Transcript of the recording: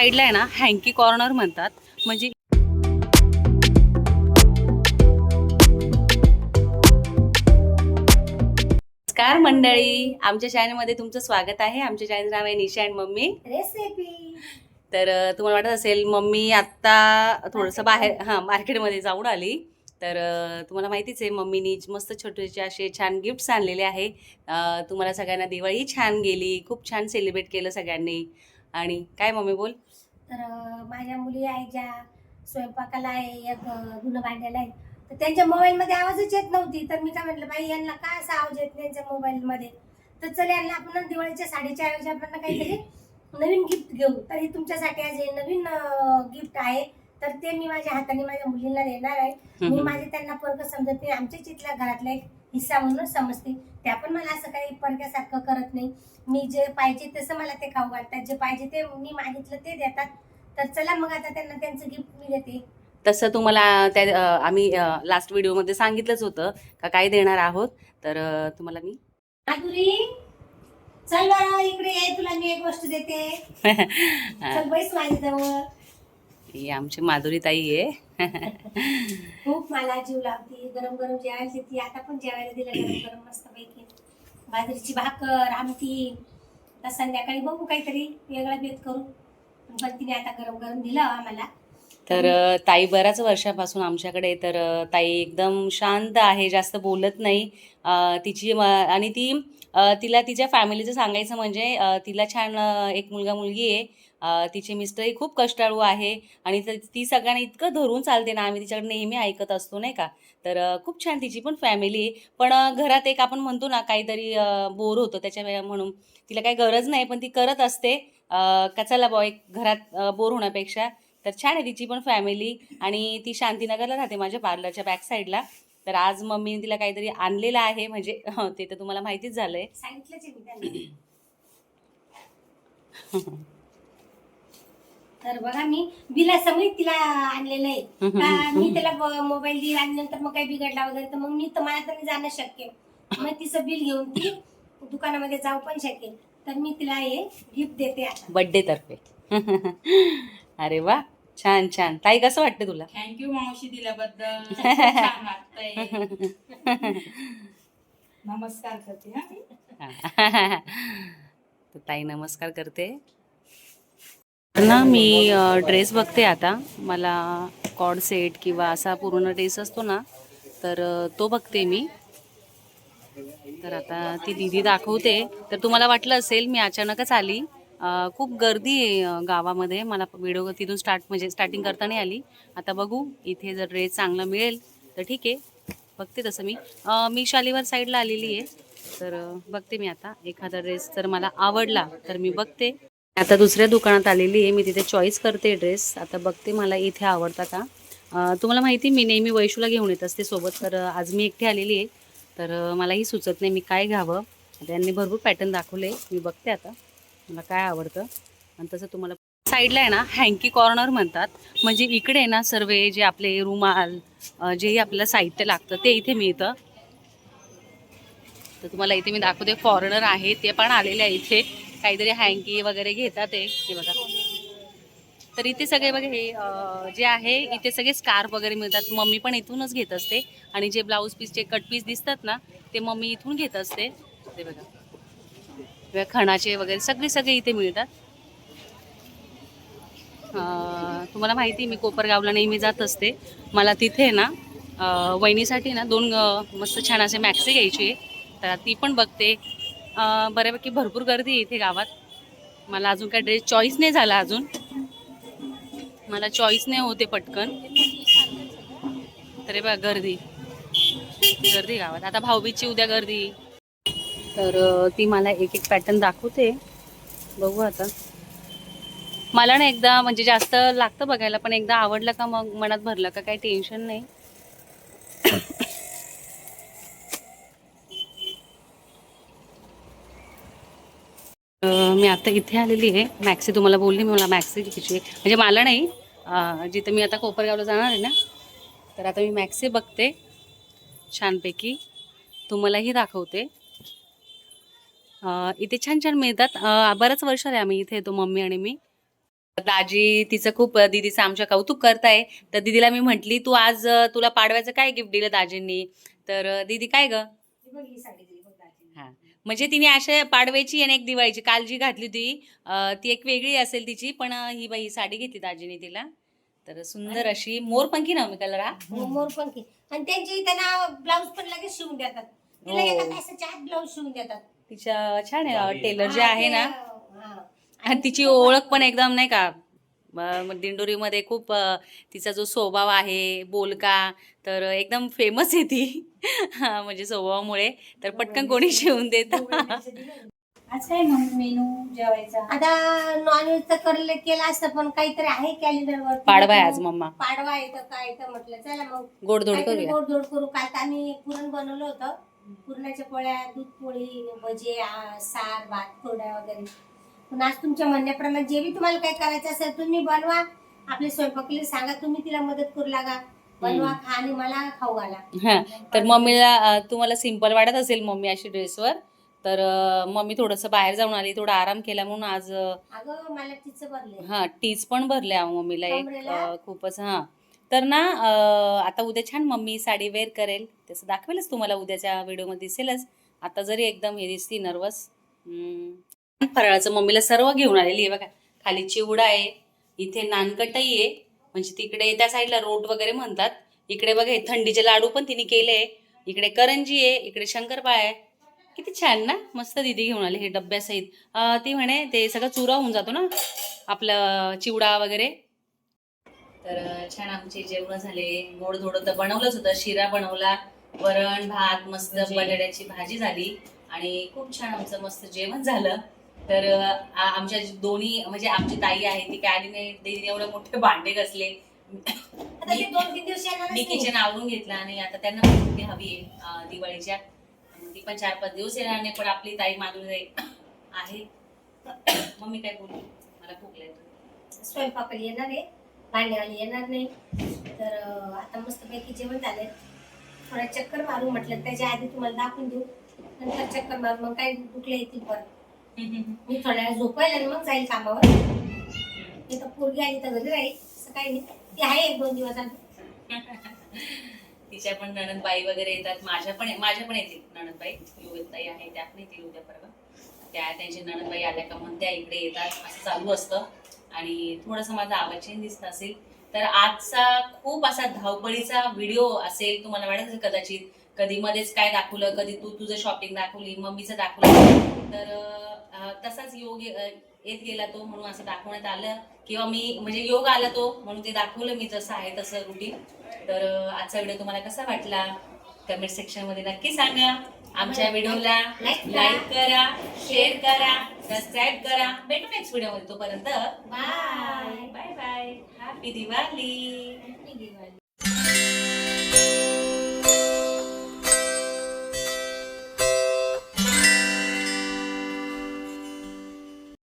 साईडला आहे ना हँकी कॉर्नर म्हणतात. म्हणजे नमस्कार मंडळी. आमच्या चॅनलमध्ये तुमचं स्वागत आहे. आमच्या चॅनल नाव आहे निशा अँड मम्मी. रेसिपी तर तुम्हाला वाटत असेल मम्मी आत्ता थोडंसं बाहेर हां मार्केटमध्ये जाऊन आली. तर तुम्हाला माहितीच आहे मम्मीनी मस्त छोटेसे असे छान गिफ्ट्स आणलेले आहे. तुम्हाला सगळ्यांना दिवाळी छान गेली. खूप छान सेलिब्रेट केलं सगळ्यांनी. आणि काय मम्मी बोल? तर माझ्या मुली आहे ज्या स्वयंपाकाला आहे एक धुणं भांड्याला आहे. तर त्यांच्या मोबाईलमध्ये आवाजच येत नव्हती. तर मी काय म्हटलं बाई यांना काय असा आवाज येत नाही यांच्या मोबाईलमध्ये? तर चल यांना आपण दिवाळीच्या साडीच्या ऐवजी आपण काहीतरी नवीन गिफ्ट घेऊ. तर हे तुमच्यासाठी आज हे नवीन गिफ्ट आहे. तर ते मी माझ्या हाताने माझ्या मुलींना देणार आहे. मी माझे त्यांना परक समजत नाही. आमच्या चितल्या घरातला एक हिस्सा म्हणून समजते. त्या पण मला असं काही परक्यासारखं करत नाही. मी जे पाहिजे तसं मला ते खाऊ घालतात. जे पाहिजे ते मी मागितलं ते देतात. तर चला मग आता त्यांना त्यांचं गिफ्ट मी देते. तसं तुम्हाला त्या आम्ही लास्ट व्हिडिओमध्ये सांगितलंच होतं का काय देणार आहोत. तर तुम्हाला मी माधुरी चल बरं इकडे ये. तुला मी एक गोष्ट देते. चल बैस माझ्याजवळ. ही आमची माधुरी ताई आहे. खूप मला जीव लावते. गरम गरम जेवायला देते आता पण जेवायला दिलं गरम गरम मस्त पैकी बाजरीची भाकर आमटी. आता संध्याकाळी बघू काहीतरी वेगळा बेत करू. पण तिने आता गरम गरम दिलं आम्हाला. तर ताई बऱ्याच वर्षापासून आमच्याकडे तर ताई एकदम शांत आहे जास्त बोलत नाही. तिची आणि ती तिला तिच्या फॅमिलीचं सांगायचं म्हणजे तिला छान एक मुलगा मुलगी आहे. तिचे मिस्टरही खूप कष्टाळू आहे आणि त- सगळ्यांना इतकं धरून चालते ना आम्ही तिच्याकडे नेहमी ऐकत असतो नाही का? तर खूप छान तिची पण फॅमिली पण घरात एक आपण म्हणतो ना काहीतरी बोर होतं त्याच्या वेळा म्हणून. तिला काही गरज नाही पण ती करत असते. अ, का चला बॉ एक घरात बोर होण्यापेक्षा. तर छान आहे तिची पण फॅमिली आणि ती शांतीनगरला राहते माझ्या पार्लरच्या बॅक साईडला तर आज मम्मीने तिला काहीतरी आणलेलं आहे म्हणजे ते तर तुम्हाला माहितीच झालंय. त्यांना. तर बघा मी बिला समेत तिला आणलेलं आहे. का मी त्याला मोबाईल देईल आणि नंतर मग काही बिघडला वगैरे तर मग मी तर मला तर जाणं शक्य. मग तिचं बिल घेऊन ती दुकानामध्ये जाऊ पण शकेल. तर मी तिला हे गिफ्ट देते आता. बड्डे तर्फे. अरे वा छान छान. ताई कसं वाटतं तुला? थँक्यू मावशी दिल्याबद्दल. छान वाटतंय. नमस्कार करते हा. ताई नमस्कार करते. ना मी ड्रेस बघते आता. मला कॉड सेट किंवा असा पूर्ण ड्रेस असतो ना तर तो बघते मी. तर आता ती दिदी दाखवते. तर तुम्हाला वाटलं असेल मी अचानकच आली. खूप गर्दी आहे गावामध्ये. मला व्हिडिओ तिथून स्टार्ट म्हणजे स्टार्टिंग करता नाही आली. आता बघू इथे जर ड्रेस चांगला मिळेल तर ठीक आहे. बघते तसं मी. मी शालीवर साईडला आलेली आहे. तर बघते मी आता. एखादा ड्रेस जर मला आवडला तर मी बघते. आता दुसऱ्या दुकानात आलेली आहे. मी तिथे चॉईस करते ड्रेस आता बघते मला इथे आवडता का? तुम्हाला माहिती मी नेहमी वैशूला घेऊन येत असते सोबत तर आज मी एकटी आलेली आहे. तर मलाही सुचत नाही मी काय घ्यावं. त्यांनी भरपूर पॅटर्न दाखवले मी बघते आता मला काय आवडतं. आणि तसं तुम्हाला साईडला आहे ना हँकी कॉर्नर म्हणतात. म्हणजे इकडे आहे ना सर्व जे आपले रुमाल जेही आपल्याला साहित्य लागतं ते इथे मिळतं. तर तुम्हाला इथे मी दाखवते फॉरेनर आहे. ते पण आलेले आहे इथे. काहीतरी हँकी वगैरे घेतात ते हे बघा. तर इथे सगळे बघा हे जे आहे इथे सगळे स्कार्फ वगैरे मिळतात. मम्मी पण इथूनच घेत असते. आणि जे ब्लाऊज पीसचे कट पीस दिसतात ना ते मम्मी इथून घेत असते. ते बघा. खणाचे वगैरे सगळे सगळे इथे मिळतात. तुम्हाला माहिती आहे, मी कोपरगावला नेहमी जात असते. मला तिथे ना वहिनीसाठी ना दोन मस्त छान असे मॅक्सी घ्यायची. आहे तर ती पण बघते. बऱ्यापैकी भरपूर गर्दी आहे इथे गावात. मला अजून काय ड्रेस चॉईस नाही झाला अजून. मला चॉईस नाही होते पटकन. तरी बघा गर्दी. गर्दी गावात. आता भाऊबीजची उद्या गर्दी. तर ती मला एक एक पॅटर्न दाखवते. बघू आता. मला ना एकदा म्हणजे जास्त लागतं बघायला पण एकदा आवडलं का मग मनात भरलं का काही टेन्शन नाही अ, मी आता इथे आलेली आहे. मॅक्सी तुम्हाला बोलली मी मला मॅक्सी घ्यायची म्हणजे मला नाही. जिथे जिथं मी आता कोपरगावला जाणार आहे ना तर आता मी मॅक्सी बघते. छानपैकी तुम्हालाही दाखवते. इथे छान छान मिळतात. बऱ्याच वर्ष आहे आम्ही इथे येतो मम्मी आणि मी. दाजी तिचं खूप दिदीचं दीदीचं आमच्या कौतुक करताय. तर दीदीला मी म्हटली तू आज तुला पाडव्याचं काय गिफ्ट दिलं दाजींनी? तर दिदी दीदी काय ग ही बघ ही साडी दिली बघ दाजीने. हा म्हणजे तिने अशा पाडव्याची आणि एक दिवाळीची काल जी घातली होती. ती एक वेगळी असेल तिची पण ही बाई साडी घेतली दाजीने तिला. तर सुंदर अशी मोरपंखी ना मी कलर हा मोरपंखी. आणि त्यांची त्यांना ब्लाऊज पण लगेच शिवून देतात. तिला हो. एका तासाच्या आत ब्लाऊज शिवून देतात. तिच्या छान आहे टेलर जे हा, आहे ना. हा. आणि तिची ओळख पण एकदम नाही का म- दिंडोरीमध्ये खूप तिचा जो स्वभाव आहे बोलका तर एकदम फेमस आहे ती. हा, म्हणजे स्वभावामुळे. तर पटकन कोणी शिवून देत. आज काय मेनू जेवायचा? आता नॉनव्हेज तर करले केलं असतं पण काहीतरी आहे कॅलेंडर वर. पाडवा आहे आज मम्मा. पाडवा येतं काय तर म्हटलं चला मग गोडधोड करूया. गोडधोड करू. काल तर आम्ही पुरण बनवलं होतं. पुरणाच्या पोळ्या दूध पोळी भजे सार भात कोरड्या वगैरे. पण आज तुमच्या म्हणण्याप्रमाणे जे बी तुम्हाला काही करायचं असेल तुम्ही बनवा. आपले स्वयंपाकीला सांगा तुम्ही तिला मदत करू लागा. बनवा खा आणि मला खाऊ घाला. हा तर मम्मीला अ, तुम्हाला सिंपल वाटत असेल मम्मी अशी ड्रेसवर तर अ, मम्मी थोडंसं बाहेर जाऊन आली थोडा आराम केला म्हणून आज अ, अगं मला तिचं भरले हा टीज पण भरल्या मम्मीला एक कमरेला? अ, खूपच हा. तर ना अ, आता उद्या छान मम्मी साडी वेअर करेल. तसं दाखवेलच तुम्हाला उद्याच्या व्हिडिओमध्ये दिसेलच. आता जरी एकदम हे दिसती नर्वस फराळाचं मम्मीला सर्व घेऊन आलेली आहे बघा. खाली चिवडा आहे इथे नानकटाई आहे म्हणजे तिकडे त्या साईडला रोट वगैरे म्हणतात. इकडे बघा हे थंडीचे लाडू पण तिने केले इकडे करंजी आहे इकडे शंकरपाळ आहे. किती छान ना मस्त दिदी घेऊन आली हे डब्यासहित. ती म्हणे ते सगळं चुरा होऊन जातो ना आपलं चिवडा वगैरे. तर छान आमचे जेवण झाले. गोड धोड तर बनवलंच होतं. शिरा बनवला वरण भात मस्त भजी. बटाट्याची भाजी झाली. आणि खूप छान आमचं मस्त जेवण झालं. तर आमच्या दोन्ही म्हणजे आमची ताई आहे ती काय आली नाही तिने एवढे मोठे भांडे घासले. मी. किचन आवरून घेतलं आणि आता त्यांना सुट्टी हवी आहे दिवाळीच्या. ती पण चार पाच दिवस येणार नाही पण आपली ताई मागून आहे. मग मी काय बोलू मला खूप लागतं स्वयंपाकाला येणार आहे. भांडेवाली येणार नाही. तर आता मस्त पैकी जेवण झालंय. थोडा चक्कर मारू म्हटलं त्याच्या आधी तुम्हाला दाखवून देऊ. नंतर चक्कर मारू मग काही दुखले येतील परत. मी थोड्या वेळ झोपायला आणि मग जाईल कामावर. मी तर पोरगी आली तर घरी राहील असं काही नाही. ती आहे एक दोन दिवस तिच्या पण नणदबाई वगैरे येतात. माझ्या पण माझ्या पण येतील नणदबाई. योगताई आहे त्या पण येतील उद्या परवा. त्या त्यांची नणदबाई आल्या का मग त्या इकडे येतात. असं चालू असतं. आणि थोडंसं माझा आवाज चेंज दिसत असेल तर आजचा खूप असा धावपळीचा व्हिडिओ असेल तुम्हाला वाटत असेल कदाचित कधी मध्येच काय दाखवलं कधी तू तुझं शॉपिंग दाखवली मम्मीचं दाखवलं. तर योग येत गेला तो म्हणून असं दाखवण्यात आलं. किंवा मी म्हणजे योग आला तो म्हणून ते दाखवलं मी जसं आहे तसं रुटीन तर आजचा व्हिडिओ तुम्हाला कसा वाटला? कमेंट सेक्शनमध्ये नक्की सांगा. आमच्या व्हिडिओला. लाईक करा. शेअर करा सबस्क्राईब करा भेटू नेक्स्ट व्हिडिओमध्ये तोपर्यंत. Bye bye bye happy Diwali Diwali